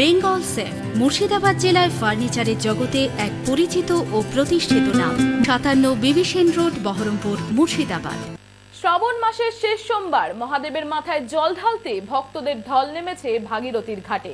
Bengal safe, Murshidabad জেলায় ফার্নিচারের জগতে এক পরিচিত ও প্রতিষ্ঠিত নাম। সাতান্ন বিবিসেন রোড, বহরমপুর, মুর্শিদাবাদ। শ্রাবণ মাসের শেষ সোমবার মহাদেবের মাথায় জল ঢালতে ভক্তদের ঢল নেমেছে ভাগীরথীর ঘাটে।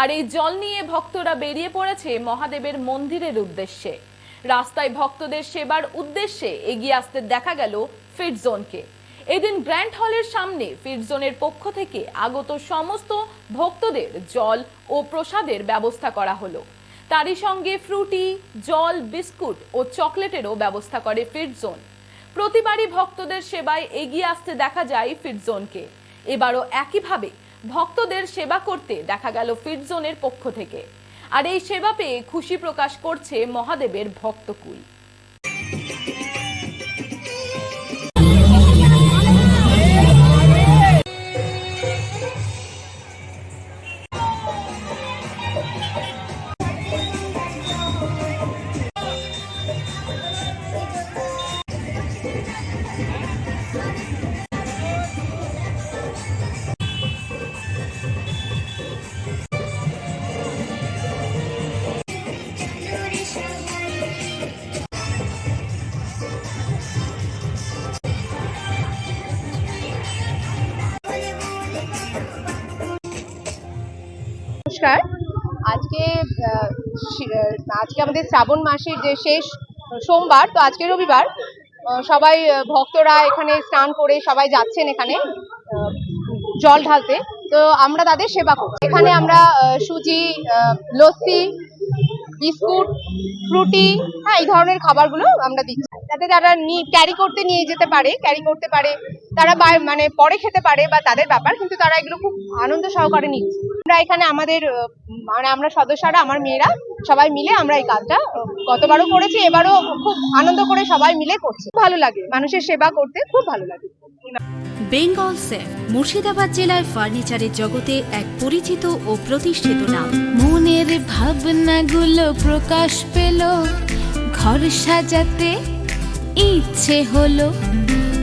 আর এই জল নিয়ে ভক্তরা বেরিয়ে পড়েছে মহাদেবের মন্দিরের উদ্দেশ্যে। রাস্তায় ভক্তদের সেবার উদ্দেশ্যে এগিয়ে আসতে দেখা গেল ফিট জোনকে। এদিন গ্র্যান্ড হলের সামনে ফিটজোনের পক্ষ থেকে আগত সমস্ত ভক্তদের জল ও প্রসাদের ব্যবস্থা করা হলো। তারই সঙ্গে ফ্রুটি, জল, বিস্কুট ও চকলেটেরও ব্যবস্থা করে ফিটজোন প্রতিবারই ভক্তদের সেবায় এগিয়ে আসতে দেখা যায় ফিটজোনকে এবারও একইভাবে ভক্তদের সেবা করতে দেখা গেল ফিটজোনের পক্ষ থেকে। আর এই সেবা পেয়ে খুশি প্রকাশ করছে মহাদেবের ভক্তকুল। নমস্কার। আজকে আজকে আমাদের শ্রাবণ মাসের যে শেষ সোমবার, তো আজকে রবিবার সবাই ভক্তরা এখানে স্নান করে সবাই যাচ্ছেন এখানে জল ঢালতে। তো আমরা তাদের সেবা করছি। এখানে আমরা সুজি লস্যি, বিস্কুট, ফ্রুটি হ্যাঁ এই ধরনের খাবারগুলো আমরা দিচ্ছি। যাতে তারা ক্যারি করতে নিয়ে যেতে পারে, ক্যারি করতে পারে তারা মানে পরে খেতে পারে বা তাদের ব্যাপার, কিন্তু তারা এগুলো খুব আনন্দ সহকারে নিচ্ছে। আমরা এখানে আমাদের মানে আমরা সদস্যরা, আমার মেয়েরা, সবাই মিলে আমরা এই কাজটা গতবারও করেছি, এবারও খুব আনন্দ করে সবাই মিলে করছি। ভালো লাগে, মানুষের সেবা করতে খুব ভালো লাগে। বেঙ্গল সেফ মুর্শিদাবাদ জেলায় ফার্নিচারের জগতে এক পরিচিত ও প্রতিষ্ঠিত নাম। মনের ভাবনাগুলো প্রকাশ পেল, ঘর সাজাতে ইচ্ছে হলো।